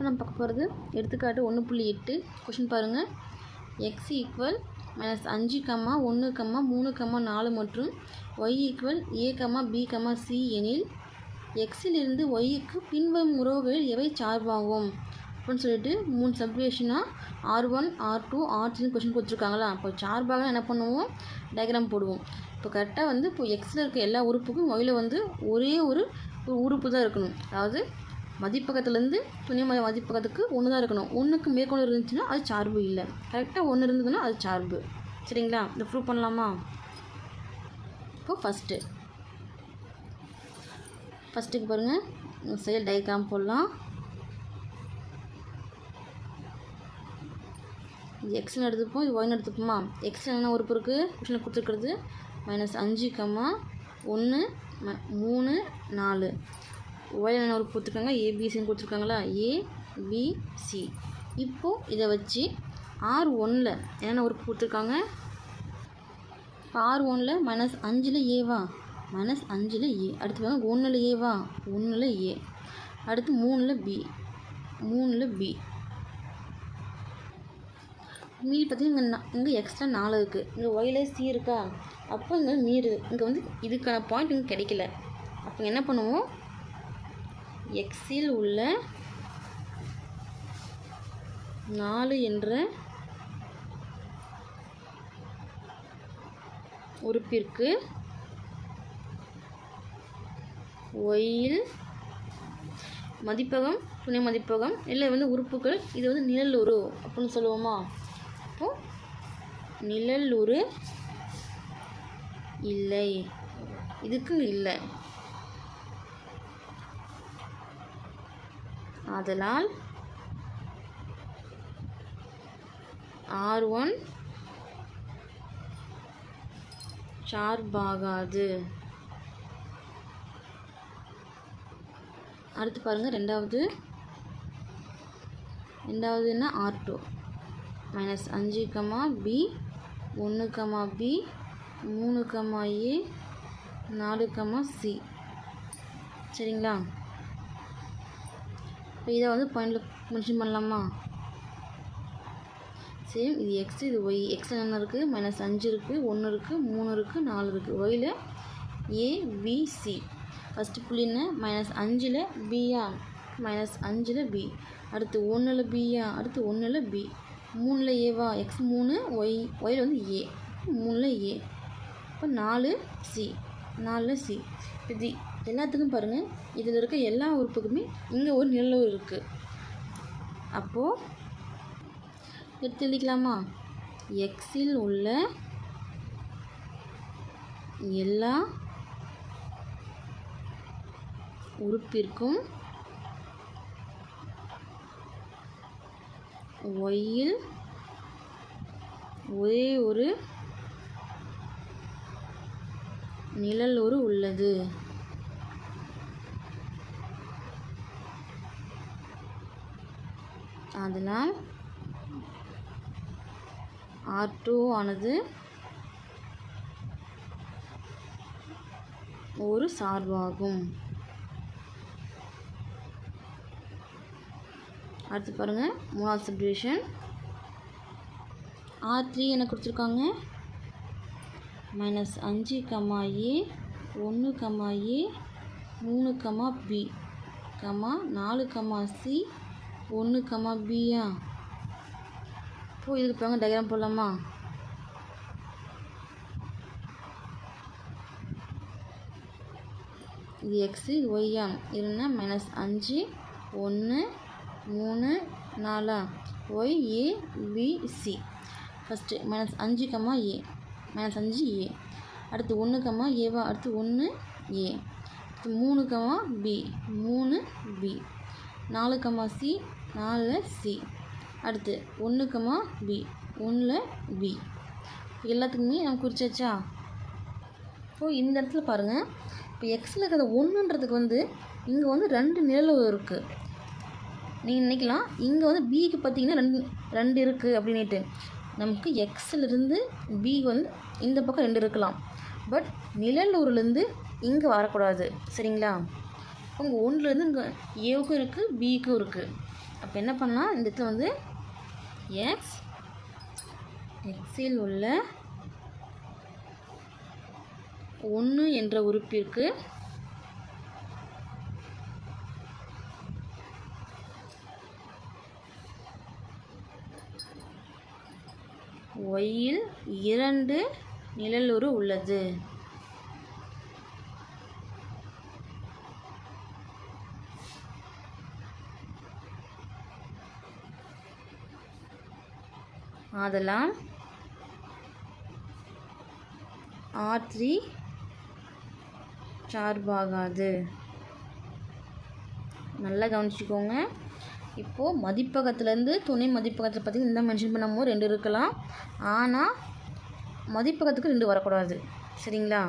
இப்போ நம்ம பார்க்க போகிறது எடுத்துக்காட்டு ஒன்று புள்ளி எட்டு. கொஷின் பாருங்கள் எக்ஸ் ஈக்குவல் மைனஸ் அஞ்சு கம்மா ஒன்று கம்மா மூணு கம்மா நாலு மற்றும் Y equal A comma B comma C எனில் எக்ஸிலிருந்து ஒய்க்கு பின்வரும் உறவுகளில் எவை சார்பாகும்? அப்படின்னு சொல்லிட்டு மூணு சப்டிவிஷனாக R one R two R three question கொடுத்துருக்காங்களா? அப்போ சார்பாக என்ன பண்ணுவோம்? டயக்ராம் போடுவோம். இப்போ கரெக்டாக வந்து இப்போ எக்ஸில் இருக்க எல்லா உறுப்புக்கும் ஒயில் வந்து ஒரே ஒரு ஒரு உறுப்பு தான் இருக்கணும். அதாவது மதிப்பக்கத்துலேருந்து துணை மதி மதிப்பக்கத்துக்கு ஒன்று தான் இருக்கணும். ஒன்றுக்கு மேற்கொண்டு இருந்துச்சுன்னா அது சார்பு இல்லை. கரெக்டாக ஒன்று இருந்ததுன்னா அது சார்பு. சரிங்களா? இதை ப்ரூவ் பண்ணலாமா? இப்போ ஃபஸ்ட்டு ஃபஸ்ட்டுக்கு பாருங்கள் செயல் டயக்ராம் போடலாம். இது எக்ஸ்னு எடுத்துப்போம் இது ஒயின் எடுத்துப்போமா? எக்ஸில் என்ன உறுப்பு இருக்குது கொஷனில் கொடுத்துருக்குறது. மைனஸ் அஞ்சு கம்மா ஒன்று ம மூணு நாலு. ஒயில் என்ன கொடுத்துருக்காங்க ஏபிசின்னு கொடுத்துருக்காங்களா? ஏபிசி இப்போது இதை வச்சு ஆர் ஒனில் என்னென்ன ஒரு கொடுத்துருக்காங்க? இப்போ ஆர் ஒனில் மைனஸ் அஞ்சில் ஏவா மைனஸ் அஞ்சில் ஏ அடுத்து பாருங்க ஒன்றில் ஏவா ஒன்றில் ஏ அடுத்து மூணில் பி மூணில் பி மீதி பார்த்தீங்கன்னா இங்கே இங்கே எக்ஸ்ட்ரா நாலு இருக்குது இங்கே ஒயில் சி இருக்கா? அப்போ இங்கே மீறு இங்கே வந்து இதுக்கான பாயிண்ட் இங்கே கிடைக்கல. அப்போ என்ன பண்ணுவோம்? எக்ஸில் உள்ள நாலு என்ற உறுப்பிற்கு ஒயில் மதிப்பகம் துணை மதிப்பகம் இல்லை வந்து உறுப்புகள் இது வந்து நிழலுரு அப்படின்னு சொல்லுவோமா? அப்போது நிழலுரு இல்லை. இதுக்கு இல்லை. ஆதலால் ஆர் ஒன் சார்பாகாது. அடுத்து பாருங்கள் ரெண்டாவது. ரெண்டாவதுன்னா ஆர் டூ. மைனஸ் அஞ்சு கமா பி ஒன்று கமா பி மூணு கமா ஏ நாலு கமா சி. சரிங்களா? இதை வந்து பாயிண்டில் மென்ஷன் பண்ணலாமா? சேம் இது எக்ஸ் இது ஒய் எக்ஸில் என்ன இருக்குது மைனஸ் அஞ்சு இருக்குது ஒன்று இருக்குது மூணு இருக்குது நாலு இருக்குது ஒயில் ஏபிசி ஃபஸ்ட்டு புள்ளி என்ன? மைனஸ் அஞ்சில் பியா மைனஸ் அஞ்சில் பி அடுத்து ஒன்றில் பியா அடுத்து ஒன்றில் பி மூணில் ஏவா எக்ஸ் மூணு ஒய் ஒயில் வந்து ஏ மூணில் ஏ இப்போ நாலு சி நாலில் சி இது எல்லாத்துக்கும் பாருங்கள் இதில் இருக்க எல்லா உறுப்புக்குமே இங்கே ஒரு நிழல் இருக்குது அப்போது எடுத்து எழுதிக்கலாமா? எக்ஸில் உள்ள எல்லா உறுப்பிற்கும் ஒயில் ஒரே ஒரு நிழலுரு உள்ளது. அதனால் ஆர் டூ ஆனது ஒரு சார்பாகும். அடுத்து பாருங்கள் மூணாவது சப்டிவிஷன் ஆர் த்ரீ என்ன கொடுத்துருக்காங்க? மைனஸ் அஞ்சு கமா ஏ ஒன்று கமா ஏ மூணு கமா பி கமா நாலு கமா சி ஒன்று கமா பியா இப்போ இதுக்கு பாருங்க டயக்ராம் போடலாமா? இது எக்ஸு இது ஒய்யா இதுனா மைனஸ் அஞ்சு ஒன்று மூணு நாலா? Y A B C first minus அஞ்சு கம்மா ஏ மைனஸ் அஞ்சு ஏ அடுத்து ஒன்று கம்மா ஏவா அடுத்து ஒன்று ஏ அடுத்து மூணு கம்மா பி மூணு பி நாலு கமா சி நாலு சி அடுத்து ஒன்று கமா பி ஒன்றில் பி எல்லாத்துக்குமே நம்ம குறிச்சாச்சா? இப்போது இந்த இடத்துல பாருங்கள் இப்போ எக்ஸில் இருக்கிற ஒன்றுன்றதுக்கு வந்து இங்கே வந்து ரெண்டு நிழல் இருக்குது நீங்கள் நினைக்கலாம் இங்கே வந்து பிக்கு பார்த்தீங்கன்னா ரெண்டு ரெண்டு இருக்குது அப்படின்ட்டு நமக்கு எக்ஸிலிருந்து பி வந்து இந்த பக்கம் ரெண்டு இருக்கலாம். பட் நிழலூர்லேருந்து இங்கே வரக்கூடாது. சரிங்களா? அப்போ இங்கே ஒன்றுலேருந்து இங்கே ஏவுக்கும் இருக்குது பிக்கும் இருக்குது அப்போ என்ன பண்ணலாம்? இந்த இடத்துல வந்து எக்ஸ் எக்ஸில் உள்ள ஒன்று என்ற உறுப்பிற்கு ஒய்யில் இரண்டு நிழலுறு உள்ளது. ஆதலால் ஆர் த்ரீ சார்பாகாது. நல்லா கவனிச்சுக்கோங்க. இப்போது மதிப்பகத்துலேருந்து துணை மதிப்பகத்தில் பார்த்திங்கன்னா இந்த மென்ஷன் பண்ணும்போது ரெண்டு இருக்கலாம். ஆனால் மதிப்பகத்துக்கு ரெண்டு வரக்கூடாது. சரிங்களா?